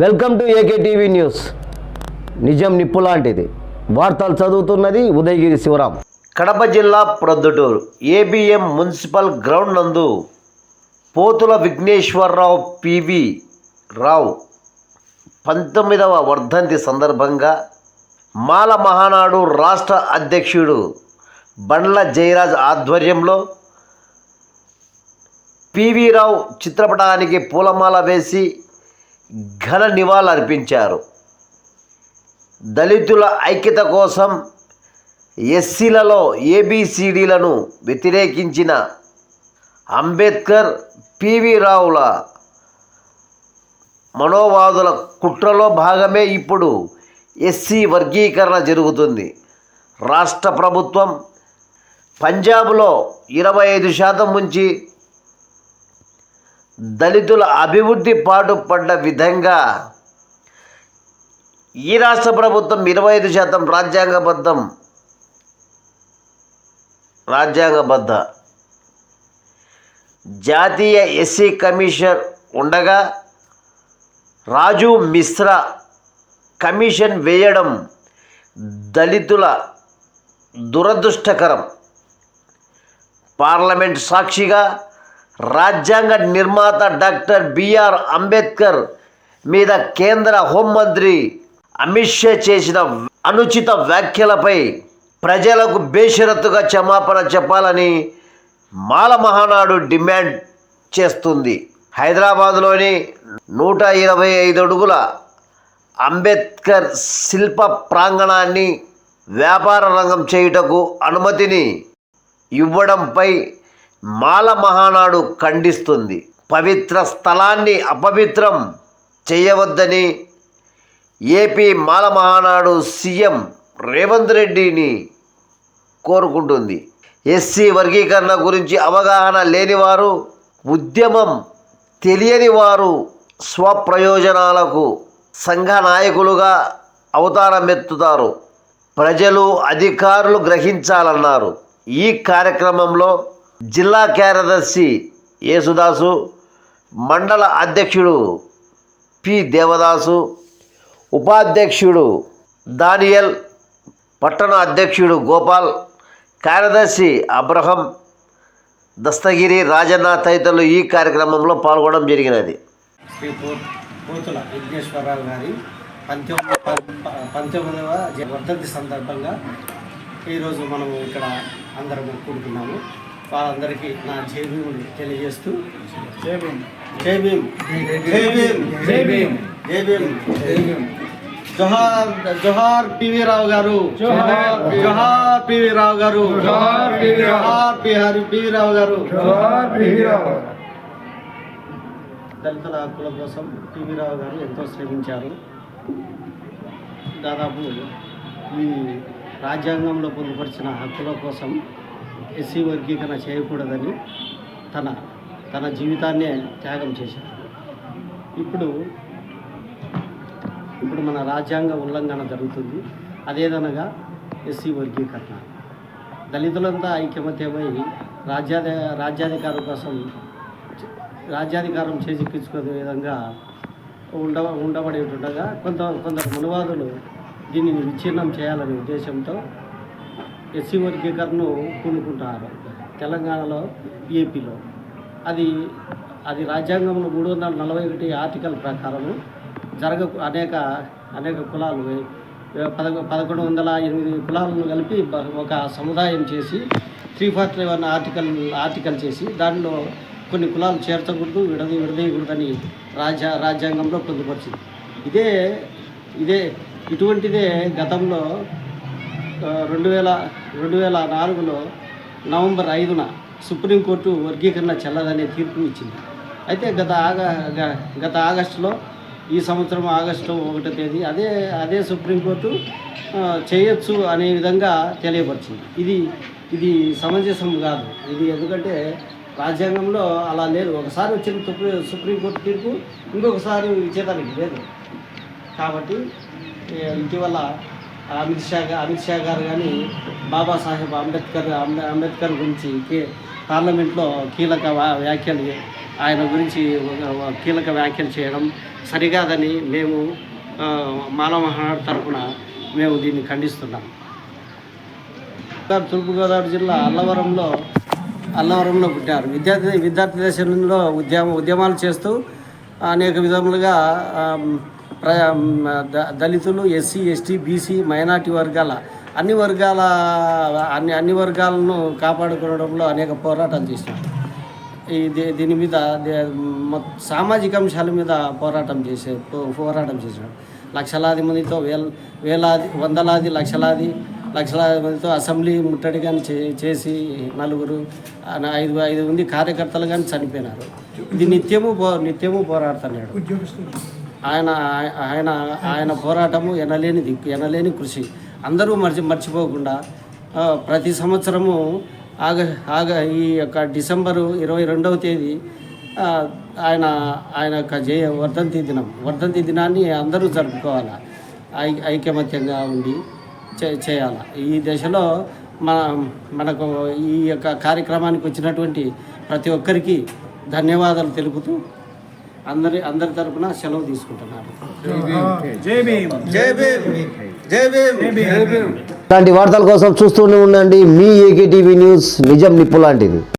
Welcome to AK TV news. నిజం నిప్పు లాంటిది. వార్తలు చదువుతున్నది ఉదయగిరి శివరాం. కడప జిల్లా ప్రొద్దుటూరు. ఏబిఎం మున్సిపల్ గ్రౌండ్ నందు పోతుల విఘ్నేశ్వరరావు పివి రావు పంతొమ్మిదవ వర్ధంతి సందర్భంగా మాల మహానాడు రాష్ట్ర అధ్యక్షుడు బండ్ల జయరాజ్ ఆధ్వర్యంలో పివి రావు చిత్రపటానికి పూలమాల వేసి ఘన నివాళులర్పించారు. దళితుల ఐక్యత కోసం ఎస్సీలలో ఏబిసిడీలను వ్యతిరేకించిన అంబేద్కర్ పివి రావుల మనోవాదుల కుట్రలో భాగమే ఇప్పుడు ఎస్సీ వర్గీకరణ జరుగుతుంది. రాష్ట్ర ప్రభుత్వం పంజాబ్లో ఇరవై ఐదు శాతం నుంచి దళితుల అభివృద్ధి పాటుపడ్డ విధంగా ఈ రాష్ట్ర ప్రభుత్వం ఇరవై ఐదు శాతం రాజ్యాంగబద్ధం. రాజ్యాంగబద్ధ. జాతీయ ఎస్సీ కమిషన్ ఉండగా రాజు మిశ్రా కమిషన్ వేయడం దళితుల దురదృష్టకరం. పార్లమెంట్ సాక్షిగా రాజ్యాంగ నిర్మాత డాక్టర్ బిఆర్ అంబేద్కర్ మీద కేంద్ర హోంమంత్రి అమిత్ షా చేసిన అనుచిత వ్యాఖ్యలపై ప్రజలకు బేషరతుగా క్షమాపణ చెప్పాలని మాల మహానాడు డిమాండ్ చేస్తుంది. హైదరాబాద్లోని నూట ఇరవై ఐదు అడుగుల అంబేద్కర్ శిల్ప ప్రాంగణాన్ని వ్యాపార రంగం చేయుటకు అనుమతిని ఇవ్వడంపై మాల మహానాడు ఖండిస్తుంది. పవిత్ర స్థలాన్ని అపవిత్రం చేయవద్దని ఏపీ మాల మహానాడు సీఎం రేవంత్ రెడ్డిని కోరుకుంటుంది. ఎస్సీ వర్గీకరణ గురించి అవగాహన లేనివారు ఉద్యమం తెలియని వారు స్వప్రయోజనాలకు సంఘ నాయకులుగా అవతారమెత్తుతారు ప్రజలు అధికారులు గ్రహించాలన్నారు. ఈ కార్యక్రమంలో జిల్లా కార్యదర్శి యేసుదాసు మండల అధ్యక్షుడు పి. దేవదాసు ఉపాధ్యక్షుడు దానియల్ పట్టణ అధ్యక్షుడు గోపాల్ కార్యదర్శి అబ్రహం దస్తగిరి రాజన్న తదితరులు ఈ కార్యక్రమంలో పాల్గొనడం జరిగినది. శ్రీ పోతుల విఘ్నేశ్వరరావు గారి పంతొమ్మిది పంతొమ్మిదవ వర్ధంతి సందర్భంగా ఈరోజు మనము ఇక్కడ అందరం కూడుకున్నాము. వాళ్ళందరికీ నా జై భీములు తెలియజేస్తూ జై భీమ్ జై భీమ్ జై భీమ్ జై భీమ్ జై భీమ్ జోహార్ జోహార్ పివి రావు గారు. జోహార్ జోహార్ పివి రావు గారు. జోహార్ పివి రావు. జోహార్ బిహారీ పివి రావు గారు. జోహార్ పివిరావు దళితుల హక్కుల కోసం పివి రావు గారు ఎంతో శ్రమించారు. దాదాపు ఈ రాజ్యాంగంలో పొందుపరిచిన హక్కుల కోసం ఎస్సీ వర్గీకరణ చేయకూడదని తన తన జీవితాన్నే త్యాగం చేశారు. ఇప్పుడు ఇప్పుడు మన రాజ్యాంగ ఉల్లంఘన జరుగుతుంది. అదేదనగా ఎస్సీ వర్గీకరణ దళితులంతా ఐక్యమత్యమై రాజ్యాధి రాజ్యాధికారం కోసం రాజ్యాధికారం చేజిక్కించుకునే విధంగా ఉండ ఉండబడి ఉండగా కొంత కొందరు మనువాదులు దీనిని విచ్ఛిన్నం చేయాలనే ఉద్దేశంతో ఎస్సీ వర్గీకరణను పూనుకుంటున్నారు తెలంగాణలో ఏపీలో. అది అది రాజ్యాంగంలో మూడు వందల నలభై ఒకటి ఆర్టికల్ ప్రకారము జరగ అనేక అనేక కులాలు పదకొ పదకొండు వందల ఎనిమిది కులాలను కలిపి ఒక సముదాయం చేసి three forty one article article చేసి దానిలో కొన్ని కులాలు చేర్చకూడదు విడది విడదీయకూడదని రాజ్య రాజ్యాంగంలో పొందుపరిచింది. ఇదే ఇదే ఇటువంటిదే గతంలో రెండు వేల రెండు వేల నాలుగులో నవంబర్ ఐదున సుప్రీంకోర్టు వర్గీకరణ చెల్లదనే తీర్పు ఇచ్చింది. అయితే గత ఆగ గ- గత ఆగస్టులో ఈ సంవత్సరం ఆగస్టు ఒకటో తేదీ అదే అదే సుప్రీంకోర్టు చేయొచ్చు అనే విధంగా తెలియపరిచింది. ఇది ఇది సమంజసం కాదు. ఇది ఎందుకంటే రాజ్యాంగంలో అలా లేదు. ఒకసారి వచ్చిన సుప్రీం సుప్రీంకోర్టు తీర్పు ఇంకొకసారి ఇచ్చేదానికి లేదు. కాబట్టి ఇటీవల అమిత్ షా అమిత్ షా గారు కానీ బాబాసాహెబ్ అంబేద్కర్ అంబే- అంబేద్కర్ గురించి కే పార్లమెంట్లో కీలక వ్యాఖ్యలు ఆయన గురించి కీలక వ్యాఖ్యలు చేయడం సరికాదని మేము ఆ, మానవ మహానాడు మేము దీన్ని ఖండిస్తున్నాం. తూర్పుగోదావరి జిల్లా అల్లవరంలో అల్లవరంలో పుట్టారు. విద్యార్థి విద్యార్థి దశలో ఉద్యమ ఉద్యమాలు చేస్తూ అనేక విధములుగా దళితులు ఎస్సీ ఎస్టీ బీసీ మైనార్టీ వర్గాల అన్ని వర్గాల అన్ని అన్ని వర్గాలను కాపాడుకోవడంలో అనేక పోరాటాలు చేశారు ఈ దీని మీద దే- మొ- సామాజిక అంశాల మీద పోరాటం చేసే పో- పోరాటం చేశాడు లక్షలాది మందితో వేల వేలాది వందలాది లక్షలాది లక్షలాది మందితో అసెంబ్లీ ముట్టడి కానీ చే చేసి నలుగురు ఐదు ఐదు మంది కార్యకర్తలు కానీ చనిపోయినారు. ఇది నిత్యము పో నిత్యము పోరాడుతున్నాడు. ఆయన ఆయన ఆయన పోరాటము ఎనలేనిది దిక్కు ఎనలేని కృషి. అందరూ మర్చి మర్చిపోకుండా ప్రతి సంవత్సరము ఆగ ఆగ ఈ యొక్క డిసెంబరు ఇరవై రెండవ తేదీ ఆయన ఆయన యొక్క జయ వర్ధంతి దినం. వర్ధంతి దినాన్ని అందరూ జరుపుకోవాలి? ఐ ఐకమత్యంగా ఉండి చే చేయాలి? ఈ దశలో మన మనకు ఈ యొక్క కార్యక్రమానికి వచ్చినటువంటి ప్రతి ఒక్కరికి ధన్యవాదాలు తెలుపుతూ అందరి అందరి తరపున సెలవు తీసుకుంటున్నారు. ఇలాంటి వార్తల కోసం చూస్తూనే ఉండండి మీ ఏకే టీవీ న్యూస్ నిజం నిప్పు లాంటిది.